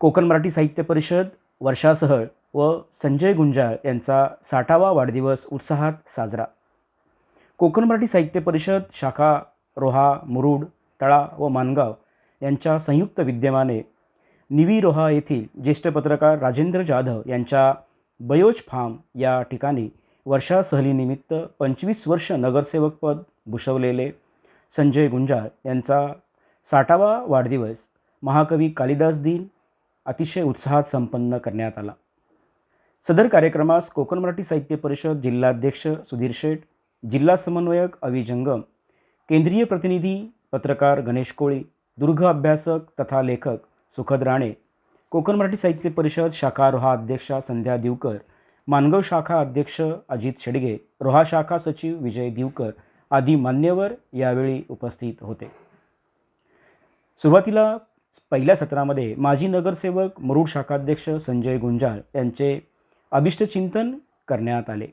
कोकण मराठी साहित्य परिषद वर्षासहळ व संजय गुंजाळ यांचा साठावा वाढदिवस उत्साहात साजरा. कोकण मराठी साहित्य परिषद शाखा रोहा मुरुड तळा व मानगाव यांच्या संयुक्त विद्यमाने निवी रोहा येथील ज्येष्ठ पत्रकार राजेंद्र जाधव यांच्या बयोज फार्म या ठिकाणी वर्षा सहलीनिमित्त पंचवीस वर्ष नगरसेवकपद भूषवलेले संजय गुंजाळ यांचा साठावा वाढदिवस महाकवी कालिदास दिन अतिशय उत्साहात संपन्न करण्यात आला. सदर कार्यक्रमास कोकण मराठी साहित्य परिषद जिल्हाध्यक्ष सुधीर शेठ जिल्हा समन्वयक अवी जंगम केंद्रीय प्रतिनिधी पत्रकार गणेश कोळी दुर्ग अभ्यासक तथा लेखक सुखद राणे कोकण मराठी साहित्य परिषद शाखा रोहा अध्यक्षा संध्या दिवकर मानगाव शाखा अध्यक्ष अजित शेडगे रोहा शाखा सचिव विजय दिवकर आदी मान्यवर यावेळी उपस्थित होते. सुरुवातीला पहिल्या सत्रामध्ये माजी नगरसेवक मरुड शाखाध्यक्ष संजय गुंजाळ यांचे अभिष्टचिंतन करण्यात आले.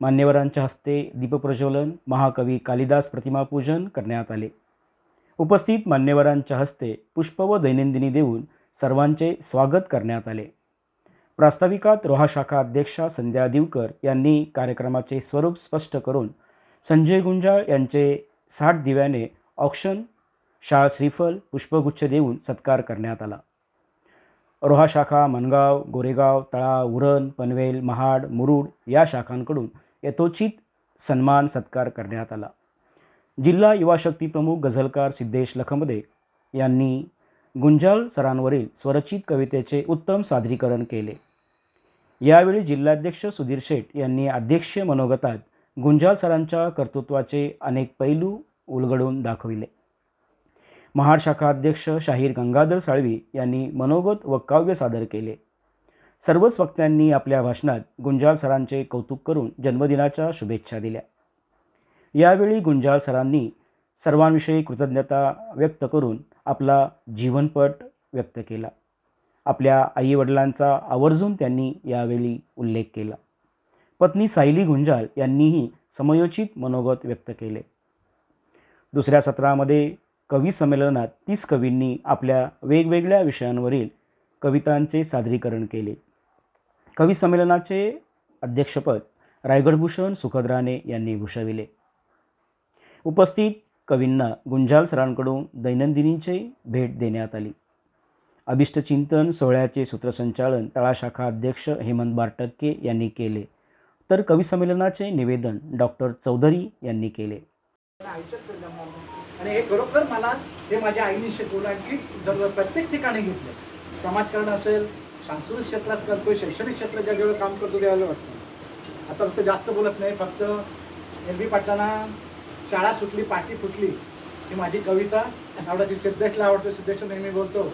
मान्यवरांच्या हस्ते दीपप्रज्वलन महाकवी कालिदास प्रतिमापूजन करण्यात आले. उपस्थित मान्यवरांच्या हस्ते पुष्प व दैनंदिनी देऊन सर्वांचे स्वागत करण्यात आले. प्रास्ताविकात रोहा शाखा अध्यक्षा संध्या दिवकर यांनी कार्यक्रमाचे स्वरूप स्पष्ट करून संजय गुंजाळ यांचे साठ दिव्याने ऑक्शन शाळा श्रीफल पुष्पगुच्छ देऊन सत्कार करण्यात आला. रोहा शाखा मनगाव गोरेगाव तळा उरण पनवेल महाड मुरुड या शाखांकडून यथोचित सन्मान सत्कार करण्यात आला. जिल्हा युवा शक्ती प्रमुख गझलकार सिद्धेश लखमदे यांनी गुंजाल सरांवरील स्वरचित कवितेचे उत्तम सादरीकरण केले. यावेळी जिल्हाध्यक्ष सुधीर शेठ यांनी अध्यक्षीय मनोगतात गुंजाल सरांच्या कर्तृत्वाचे अनेक पैलू उलगडून दाखविले. महाड अध्यक्ष शाहीर गंगाधर साळवी यांनी मनोगत व काव्य सादर केले. सर्वच वक्त्यांनी आपल्या भाषणात गुंजाळ सरांचे कौतुक करून जन्मदिनाच्या शुभेच्छा दिल्या. यावेळी गुंजाळ सरांनी सर्वांविषयी कृतज्ञता व्यक्त करून आपला जीवनपट व्यक्त केला. आपल्या आईवडिलांचा आवर्जून त्यांनी यावेळी उल्लेख केला. पत्नी सायली गुंजाळ यांनीही समयोचित मनोगत व्यक्त केले. दुसऱ्या सत्रामध्ये कवी संमेलनात तीस कवींनी आपल्या वेगवेगळ्या विषयांवरील कवितांचे सादरीकरण केले. कवी संमेलनाचे अध्यक्षपद रायगडभूषण सुखद राणे यांनी भूषविले. उपस्थित कवींना गुंजाल सरांकडून दैनंदिनीचे भेट देण्यात आली. अभिष्टचिंतन सोहळ्याचे सूत्रसंचालन तळाशाखा अध्यक्ष हेमंत बारटक्के यांनी केले. तर कवी संमेलनाचे निवेदन डॉक्टर चौधरी यांनी केले. आयुष्यात जमणार नाही. आणि हे खरोखर मला हे माझ्या आईने शिकवलं की जर प्रत्येक ठिकाणी घेतलं समाजकारण असेल सांस्कृतिक क्षेत्रात करतो शैक्षणिक क्षेत्रात ज्या वेळेला काम करतो त्यावेळेला वाटतं. आता फक्त जास्त बोलत नाही फक्त एल बी पाटलांना शाळा सुटली पाठी फुटली ही माझी कविता आवडायची सिद्धेशला आवडतो सिद्धेश नेहमी बोलतो.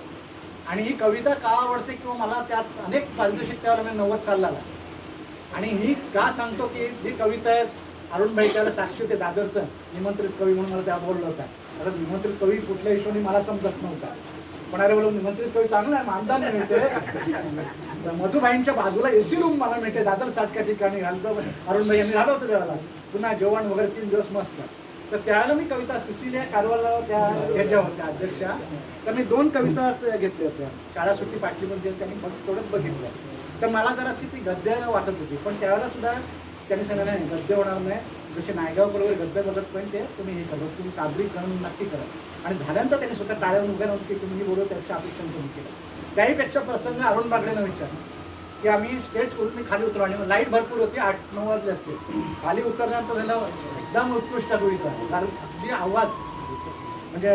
आणि ही कविता का आवडते किंवा मला त्यात अनेक पारितोषिक त्यावर मी नव्वद साल आला. आणि ही का सांगतो की जी कविता आहे अरुणभाई त्याला साक्षी होते दादरचं. निमंत्रित कवी म्हणून मला त्या बोललं होता आता निमंत्रित कवी कुठल्या हिशोबाने मला समजत नव्हता. पण अरे बोलून निमंत्रित कवी चांगला आहे मानधन मिळते. मधुबाईंच्या बाजूला एसी रूम मला मिळते दादर सारख्या ठिकाणी. घालतो अरुण भाई यांनी राहिलं होतं पुन्हा जेवण वगैरे तीन दिवस मस्त. तर त्यावेळेला मी कविता सिसिलिया कारवाला त्या ह्याच्या होत्या अध्यक्षा. तर मी दोन कविताच घेतल्या होत्या. शाळा सुट्टी पाठलीमध्ये त्यांनी फक्त थोडंच बघितलं तर मला जरा ती गद्य वाटत होती. पण त्यावेळेला सुद्धा त्यांनी सांगितलं नाही गद्य होणार नाही. जसे नायगाव बरोबर गद्य बघत पण ते तुम्ही हे करा. तुम्ही सादरीकरण नक्की करा. आणि झाल्यानंतर त्यांनी स्वतः टाळ्या उभ्या नव्हती की तुम्ही बरोबर त्यापेक्षा अपेक्षा तुम्ही केलं. त्याहीपेक्षा प्रसंग अरुण बागडेनं विचार की आम्ही स्टेज करून मी खाली उतरू आणि लाइट भरपूर होती आठ नऊ वाजले असते खाली उतरल्यानंतर त्याला एकदम उत्कृष्ट कविता कारण अगदी आवाज म्हणजे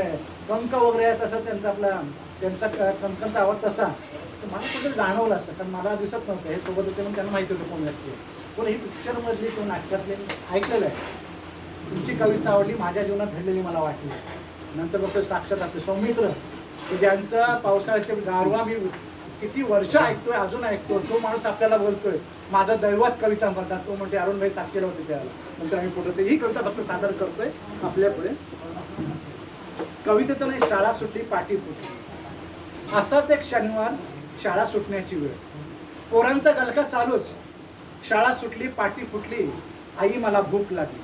कंक वगैरे तसं त्यांचा आपला त्यांचा कंकांचा आवाज तसा. तर मला कुठे जाणवलं असं कारण मला दिसत नव्हतं. हे सोबत होते म्हणून त्यांना माहिती होतं कोण व्यक्ती पण ही पिक्चरमधली किंवा नाटकातले ऐकलेलं आहे? तुमची कविता आवडली माझ्या जीवनात घडलेली मला वाटली. नंतर बघतो साक्षात आपले सौमित्र की ज्यांचा पावसाळ्याचे गारवा मी किती वर्ष ऐकतोय अजून ऐकतो तो माणूस आपल्याला बोलतोय माझा दैवत कविता म्हणतात. तो म्हणते अरुणभाई साक्षीला होते त्याला नंतर आम्ही पुढे ही कविता फक्त सादर करतोय आपल्या पुढे कवितेचं नाही शाळा सुटली पाठी फुटली. असाच एक शनिवार शाळा सुटण्याची वेळ. पोरांचा गलका चालूच. शाळा सुटली पाठी फुटली आई मला भूक लागली.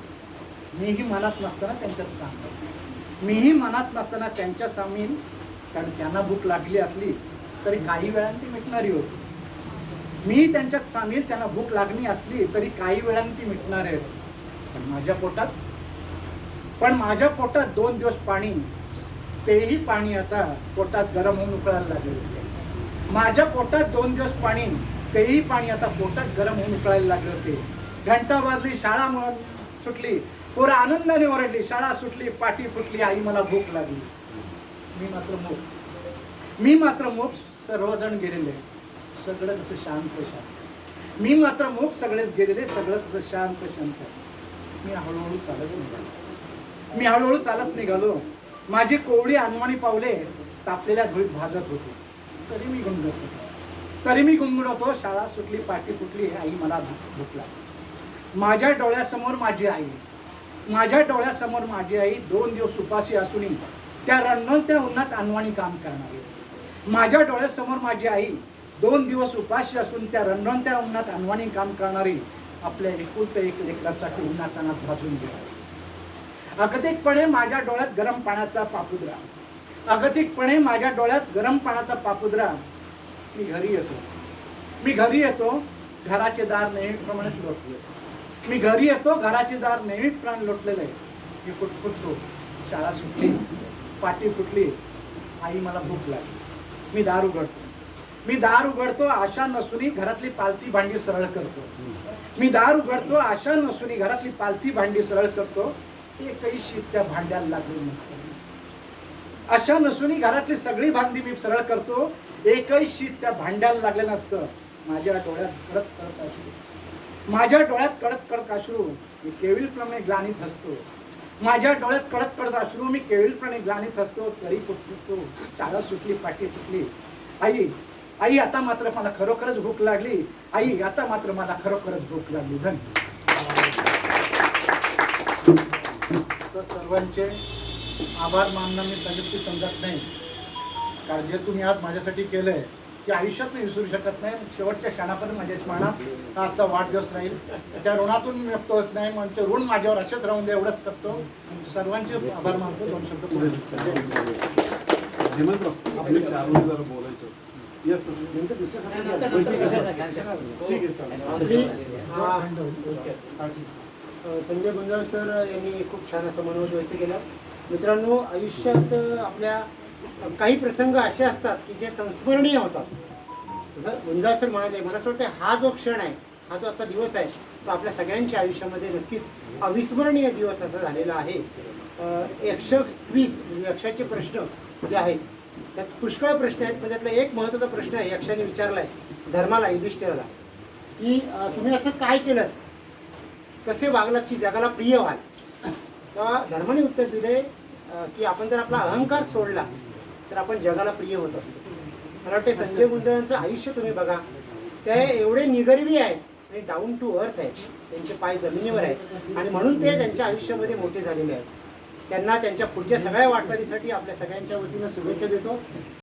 मीही मनात नसताना त्यांच्यात सांगतो मीही मनात नसताना त्यांच्या सामीन कारण त्यांना भूक लागली असली तरी काही वेळाने ती मिटणारी होती. मी त्यांच्यात सामील त्यांना भूक लागली असली तरी काही वेळाने ती मिटणार आहे पण माझ्या पोटात पण माझ्या पोटात दोन दिवस पाणी तेही पाणी आता पोटात गरम होऊन उकळायला लागले माझ्या पोटात दोन दिवस पाणी तेही पाणी आता पोटात गरम होऊन उकळायला लागले होते. घंटा वाजली शाळा म्हणून सुटली. पोरं आनंदाने ओरडली शाळा सुटली पाठी फुटली आई मला भूक लागली. मी मात्र मूक मी मात्र मूक सर्वजण गेलेले. सगळं कसं शांत शांत. मी मात्र मूक सगळेच गेलेले सगळं कसं शांत शांत. मी हळूहळू चालत निघालो. मी हळूहळू चालत निघालो. माझी कोवळी अनमानी पावले तापलेल्या धुळीत भाजत होती. तरी मी गुणगुणत होतो तरी मी गुणगुणवतो होतो शाळा सुटली पाठी फुटली आई मला भूक लागली माझ्या डोळ्यासमोर माझी आई. माझ्या डोळ्यासमोर माझी आई दोन दिवस उपाशी असूनही त्या रणरणत्या उन्हात अनवाणी काम करणारी माझ्या डोळ्यासमोर माझी आई दोन दिवस उपाशी असून त्या रणरणत्या उन्हात अनवाणी काम करणारी आपल्या एकुलत एक लेकरासाठी उन्हातानात भाजून गेली अगतिकपणे माझ्या डोळ्यात गरम पाण्याचा पापुद्रा. अगतिकपणे माझ्या डोळ्यात गरम पाण्याचा पापुद्रा. मी घरी येतो. मी घरी येतो घराचे दार नेहमीप्रमाणेच लोटले. मी घरी येतो घराचे दार नेहमीप्रमाणे प्राण आहे मी फुटफुटतो शाळा सुटली पाठी फुटली. आई मला भूक लागली. मी दार उघडतो. मी दार उघडतो आशा नसूनही घरातली पालती भांडी सरळ करतो. मी दार उघडतो आशा नसूनही घरातली पालती भांडी सरळ करतो. एकही शीत त्या भांड्याला लागली नसतं. अशा नसूनही घरातली सगळी भांडी मी सरळ करतो. एकही शीत त्या भांड्याला लागलेलं नसतं. माझ्या डोळ्यात कडक कडक अश्रू माझ्या डोळ्यात कडक कडक अश्रू मी केविलप्रमाणे ग्लानीत हसतो. माझ्या डोळ्यात कडक कडक अश्रू मी केविलप्रमाणे ग्लानीत हसतो. तरी फुटतो शाळा सुटली पाठी सुटली आई आई आता मात्र मला खरोखरच भूक लागली. आई आता मात्र मला खरोखरच भूक लागली. धन्यवाद तर सर्वांचे आभार मानणं मी संयुक्ती समजत नाही. कारण जे तुम्ही आज माझ्यासाठी केलंय ते आयुष्यात मी विसरू शकत नाही. शेवटच्या क्षणापर्यंत माझ्या स्मरणात हा आजचा वाढदिवस राहील. त्या ऋणातून मी व्यक्त होत नाही. म्हणजे ऋण माझ्यावर असेच राहून दे एवढंच करतो. सर्वांचे आभार मानतो. दोन शब्द पुढे बोलायचं आहे. हा, संजय गुंजाळ सर यांनी खूप छान असं मनोगत व्यक्त केलं. मित्रांनो आयुष्यात आपल्या काही प्रसंग असे असतात की जे संस्मरणीय होतात. जसं गुंजाळ सर म्हणाले मला असं वाटतं हा जो क्षण आहे हा जो आजचा दिवस आहे तो आपल्या सगळ्यांच्या आयुष्यामध्ये नक्कीच अविस्मरणीय दिवस असा झालेला आहे. अ, यक्ष म्हणजे यक्षाचे प्रश्न जे आहेत त्यात पुष्कळ प्रश्न आहेत पण त्यातला एक महत्त्वाचा प्रश्न आहे यक्षाने विचारला आहे धर्माला युधिष्ठिराला की तुम्ही असं काय केलं कसे वागलात की जगाला प्रिय व्हाल? तेव्हा धर्माने उत्तर दिले की आपण जर आपला अहंकार सोडला तर आपण जगाला प्रिय होत असतो. मला वाटते संजय गुंजाळांचं आयुष्य तुम्ही बघा. ते एवढे निगर्वी आहेत आणि डाऊन टू अर्थ आहेत. त्यांचे पाय जमिनीवर आहेत. आणि म्हणून ते त्यांच्या आयुष्यामध्ये मोठे झालेले आहेत. त्यांना त्यांच्या पुढच्या सगळ्या वाटचालीसाठी आपल्या सगळ्यांच्या वतीनं शुभेच्छा देतो.